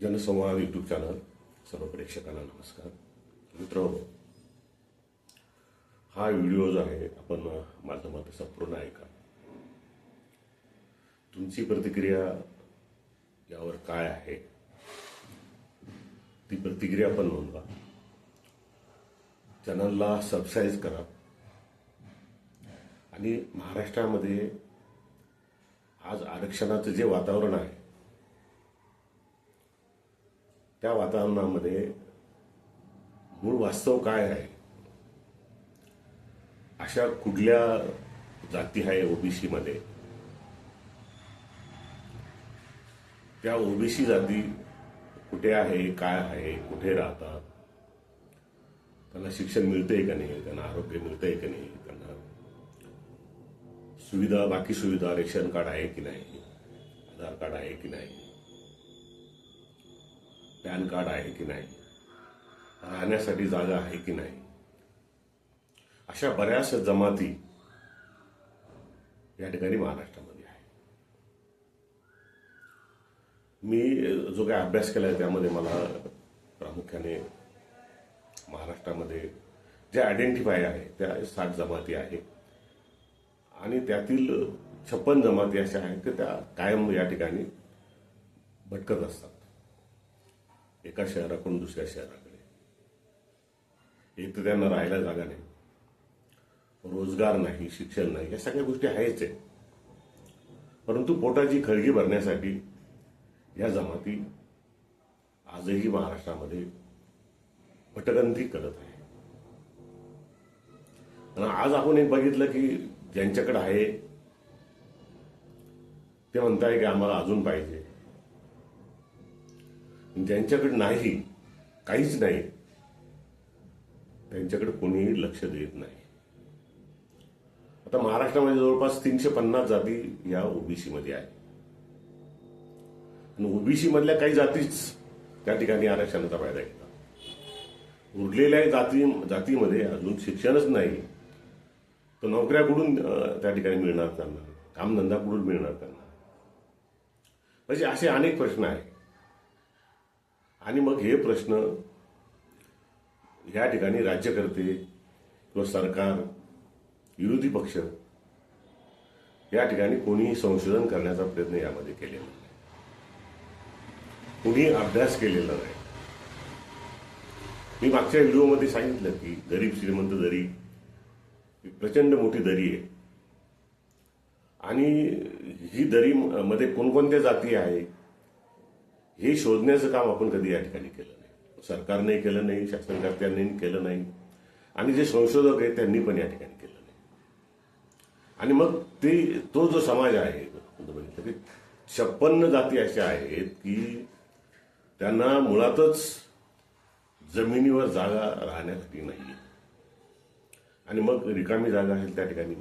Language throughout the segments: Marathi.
जनसंवाद यूट्यूब चॅनल सर्व प्रेक्षकांना नमस्कार. मित्र हा व्हिडिओ जो आहे आपण माझं मत संपूर्ण ऐका. तुमची प्रतिक्रिया यावर काय आहे? ती प्रतिक्रिया पण नोंदवा. चॅनलला सबस्क्राईब करा. आणि महाराष्ट्रामध्ये आज आरक्षणाचं जे वातावरण आहे त्या वातावरणामध्ये मूळ वास्तव काय आहे? अशा कुठल्या जाती आहे ओबीसी मध्ये त्या ओबीसी जाती कुठे आहे काय आहे कुठे राहतात? त्यांना शिक्षण मिळतंय का नाही? त्यांना आरोग्य मिळतंय का नाही? त्यांना सुविधा बाकी सुविधा रेशन कार्ड आहे की नाही? आधार कार्ड आहे की नाही? पॅन कार्ड आहे की नाही? राहण्यासाठी जागा आहे की नाही? अशा बऱ्याच जमाती या ठिकाणी महाराष्ट्रामध्ये आहे मी जो काही अभ्यास केला आहे त्यामध्ये मला प्रामुख्याने महाराष्ट्रामध्ये जे आयडेंटिफाय आहे त्या सात जमाती आहेत. आणि त्यातील छप्पन जमाती अशा आहेत की त्या कायम या ठिकाणी भटकत असतात. एका शहराकडून दुसऱ्या शहराकडे. एक तर त्यांना राहायला जागा नाही. रोजगार नाही शिक्षण नाही या सगळ्या गोष्टी आहेच आहे परंतु पोटाची खळगी भरण्यासाठी या जमाती आजही महाराष्ट्रामध्ये भटकंती करत आहे. आणि आज आपण एक बघितलं की ज्यांच्याकडे आहे ते म्हणताय की आम्हाला अजून पाहिजे. ज्यांच्याकडे नाही काहीच नाही त्यांच्याकडे कोणीही लक्ष देत नाही. आता महाराष्ट्रामध्ये जवळपास तीनशे पन्नास जाती या ओबीसी मध्ये आहे आणि ओबीसी मधल्या काही जातीच त्या ठिकाणी आरक्षणाचा फायदा घेतात. उरलेल्या जाती जातीमध्ये अजून शिक्षणच नाही तर नोकऱ्या कुठून त्या ठिकाणी मिळणार त्यांना कामधंदा कुठून मिळणार त्यांना. म्हणजे असे अनेक प्रश्न आहेत. आणि मग हे प्रश्न या ठिकाणी राज्यकर्ते किंवा सरकार विरोधी पक्ष या ठिकाणी कोणीही संशोधन करण्याचा प्रयत्न यामध्ये केलेला नाही. कुणी अभ्यास केलेला नाही. मी मागच्या व्हिडिओमध्ये सांगितलं की गरीब श्रीमंत दरी ही प्रचंड मोठी दरी आहे. आणि ही दरी मध्ये कोणकोणत्या जाती आहे हे शोधण्याचं काम आपण कधी या ठिकाणी केलं नाही. सरकारने केलं नाही शासनकर्त्यांनी केलं नाही. आणि जे संशोधक आहेत त्यांनी पण या ठिकाणी केलं नाही. आणि मग ते तो जो समाज आहे बघितलं छप्पन्न जाती अशा आहेत की त्यांना मुळातच जमिनीवर जागा राहण्यासाठी नाही आणि मग रिकामी जागा असेल त्या ठिकाणी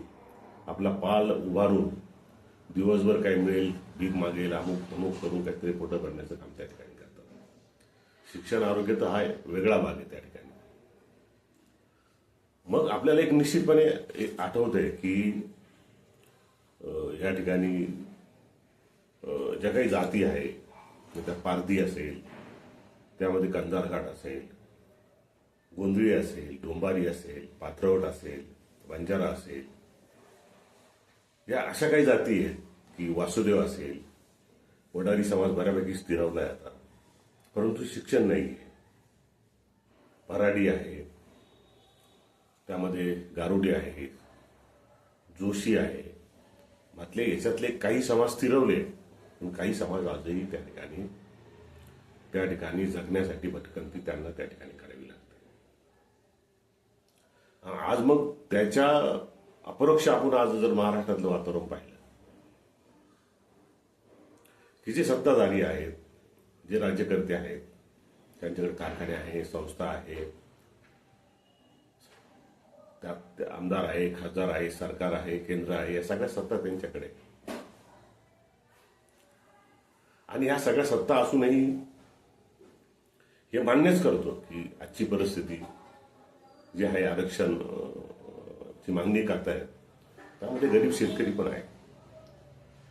आपला पाल उभारून दिवसभर काय मिळेल भीक मागेल अमुक अमुक करून काहीतरी पोटं भरण्याचं काम त्या ठिकाणी करतात. शिक्षण आरोग्य तर हा वेगळा भाग आहे त्या ठिकाणी. मग आपल्याला एक निश्चितपणे एक आठवतंय की या ठिकाणी ज्या काही जाती आहे त्या पारधी असेल त्यामध्ये कंधारघाट असेल गोंधळी असेल डोंबारी असेल पाथरवट असेल बंजारा असेल या अशा काही जाती आहेत की वासुदेव असेल वडारी समाज बऱ्यापैकी स्थिरवला आहे आता. परंतु शिक्षण नाही आहे. भराडी आहे. त्यामध्ये गारुडी आहे जोशी आहे. मातले याच्यातले काही समाज स्थिरवले पण काही समाज आजही त्या ठिकाणी त्या ठिकाणी जगण्यासाठी भटकंती त्यांना त्या ठिकाणी करावी लागते. आज मग त्याच्या अपरोक्ष आपण आज जर महाराष्ट्रातलं वातावरण पाहिलं की जे सत्ताधारी आहेत जे राज्यकर्ते आहेत त्यांच्याकडे कारखाने आहे संस्था आहे त्यात आमदार आहे खासदार आहे सरकार आहे केंद्र आहे या सगळ्या सत्ता त्यांच्याकडे आणि ह्या सगळ्या सत्ता असूनही हे मान्यच करतो की आजची परिस्थिती जी आहे आरक्षण ची मागणी करतायत. त्यामध्ये गरीब शेतकरी पण आहे.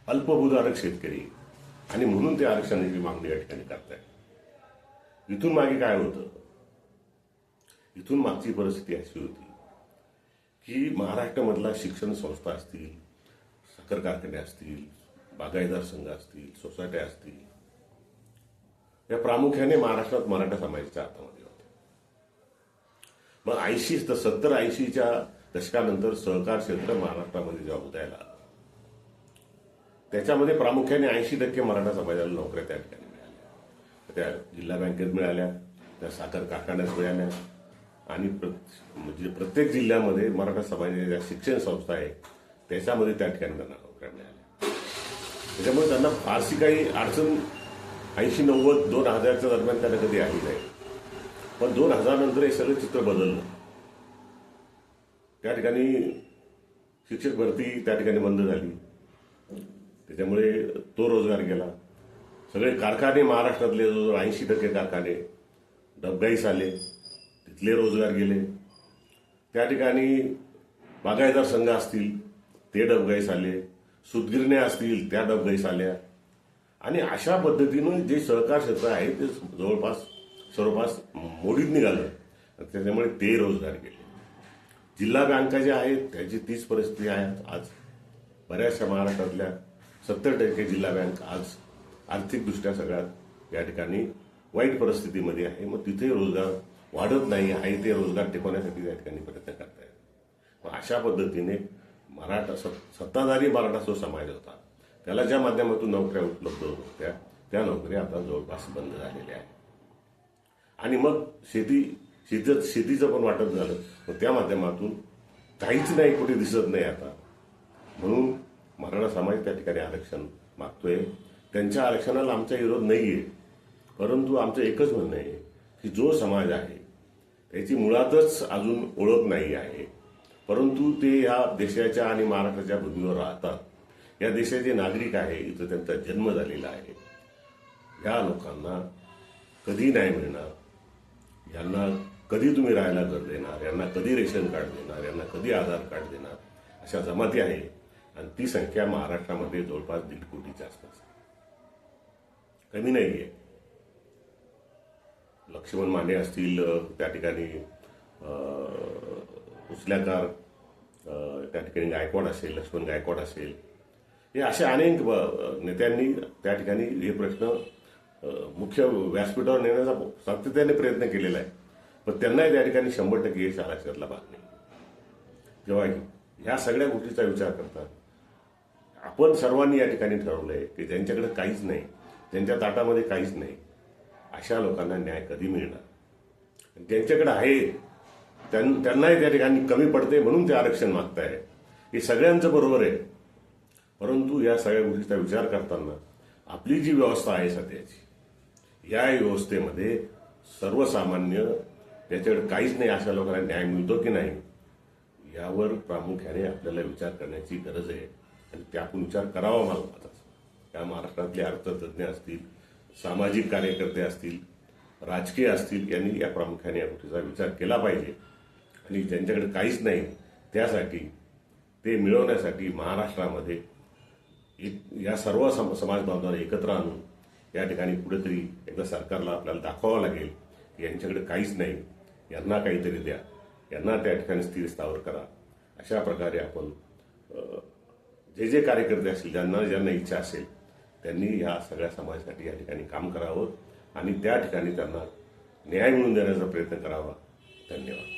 अल्पभूधारक शेतकरी. आणि म्हणून ते आरक्षणाची मागणी या ठिकाणी करतायत. इथून मागे काय होतं? इथून मागची परिस्थिती अशी होती की महाराष्ट्रामधला शिक्षण संस्था असतील साखर कारखाने असतील बागायतदार संघ असतील सोसायट्या असतील या प्रामुख्याने महाराष्ट्रात मराठा समाजाच्या हातामध्ये होत्या. मग ऐंशी तर सत्तर ऐंशीच्या दशकानंतर सहकार क्षेत्र महाराष्ट्रामध्ये जेव्हा उदयाला त्याच्यामध्ये प्रामुख्याने ऐंशी टक्के मराठा समाजाला नोकऱ्या त्या ठिकाणी मिळाल्या. त्या जिल्हा बँकेत मिळाल्या त्या साखर कारखान्यात मिळाल्या आणि म्हणजे प्रत्येक जिल्ह्यामध्ये मराठा समाजाच्या ज्या शिक्षण संस्था आहे त्याच्यामध्ये त्या ठिकाणी त्यांना नोकऱ्या मिळाल्या. त्याच्यामुळे त्यांना फारशी काही अडचण ऐंशी नव्वद दोन हजारच्या दरम्यान त्यांना कधी आली नाही. पण दोन हजारनंतर हे सगळं चित्र बदललं. त्या ठिकाणी शिक्षक भरती त्या ठिकाणी बंद झाली. त्याच्यामुळे तो रोजगार गेला. सगळे कारखाने महाराष्ट्रातले जवळजवळ ऐंशी टक्के कारखाने डबगाईस आले. तिथले रोजगार गेले. त्या ठिकाणी बागायतदार संघ असतील ते डबगाईस आले. सुतगिरण्या असतील त्या डबगाईस आल्या. आणि अशा पद्धतीनं जे सहकार क्षेत्र आहे ते जवळपास सर्वपास मोडीत निघालं. त्याच्यामुळे ते रोजगार गेले. जिल्हा बँका ज्या आहेत त्याची तीच परिस्थिती आहे आज. बऱ्याचशा महाराष्ट्रातल्या सत्तर टक्के जिल्हा बँक आज आर्थिकदृष्ट्या सगळ्यात या ठिकाणी वाईट परिस्थितीमध्ये आहे. मग तिथे रोजगार वाढत नाही आहे ते रोजगार टिकवण्यासाठी त्या ठिकाणी प्रयत्न करतायत. मग अशा पद्धतीने मराठा सत्ताधारी मराठा जो समाज होता त्याला ज्या माध्यमातून नोकऱ्या उपलब्ध होत होत्या त्या नोकऱ्या आता जवळपास बंद झालेल्या आहेत. आणि मग शेती शेतीचं शेतीचं पण वाटप झालं. मग त्या माध्यमातून काहीच नाही कुठे दिसत नाही आता. म्हणून मराठा समाज त्या ठिकाणी आरक्षण मागतोय. त्यांच्या आरक्षणाला आमचा विरोध नाही आहे परंतु आमचं एकच म्हणणं आहे की जो समाज आहे त्याची मुळातच अजून ओळख नाही आहे. परंतु ते या देशाच्या आणि महाराष्ट्राच्या भूमीवर राहतात. या देशाचे नागरिक आहे इथं त्यांचा जन्म झालेला आहे. या लोकांना कधी नाही मिळणार. यांना कधी तुम्ही राहायला घर देणार यांना कधी रेशन कार्ड देणार यांना कधी आधार कार्ड देणार अशा जमाती आहे. आणि ती संख्या महाराष्ट्रामध्ये जवळपास दीड कोटीच्या आसपास कमी नाही आहे लक्ष्मण माने असतील त्या ठिकाणी उचल्याकार त्या ठिकाणी गायकवाड असेल लक्ष्मण गायकवाड असेल. हे असे अनेक नेत्यांनी त्या ठिकाणी हे प्रश्न मुख्य व्यासपीठावर नेण्याचा सातत्याने प्रयत्न केलेला आहे. पण त्यांनाही त्या ठिकाणी शंभर टक्के यश आल्याच्यातला भाग नाही. जेव्हा ह्या सगळ्या गोष्टीचा विचार करतात आपण सर्वांनी या ठिकाणी ठरवलंय की ज्यांच्याकडे काहीच नाही ज्यांच्या ताटामध्ये काहीच नाही अशा लोकांना न्याय कधी मिळणार? ज्यांच्याकडे आहे त्यां- त्यांनाही त्या ठिकाणी कमी पडते म्हणून ते आरक्षण मागताय. हे सगळ्यांचं बरोबर आहे. परंतु या सगळ्या गोष्टीचा विचार करताना आपली जी व्यवस्था आहे सध्याची या व्यवस्थेमध्ये सर्वसामान्य त्याच्याकडे काहीच नाही अशा लोकांना न्याय मिळतो की नाही यावर प्रामुख्याने आपल्याला विचार करण्याची गरज आहे. आणि त्यातून विचार करावा मला त्या महाराष्ट्रातले अर्थतज्ञ असतील सामाजिक कार्यकर्ते असतील राजकीय असतील यांनी या प्रामुख्याने या गोष्टीचा विचार केला पाहिजे. आणि ज्यांच्याकडे काहीच नाही त्यासाठी ते मिळवण्यासाठी महाराष्ट्रामध्ये एक या सर्व सम समाज बांधवांना एकत्र आणून या ठिकाणी कुठेतरी एकदा सरकारला आपल्याला दाखवावं लागेल की यांच्याकडे काहीच नाही. यांना काहीतरी द्या. यांना त्या ठिकाणी स्थिर स्थावर करा. अशा प्रकारे आपण जे जे कार्यकर्ते असतील ज्यांना ज्यांना इच्छा असेल त्यांनी ह्या सगळ्या समाजासाठी या ठिकाणी काम करावं आणि त्या ठिकाणी त्यांना न्याय मिळवून देण्याचा प्रयत्न करावा. धन्यवाद.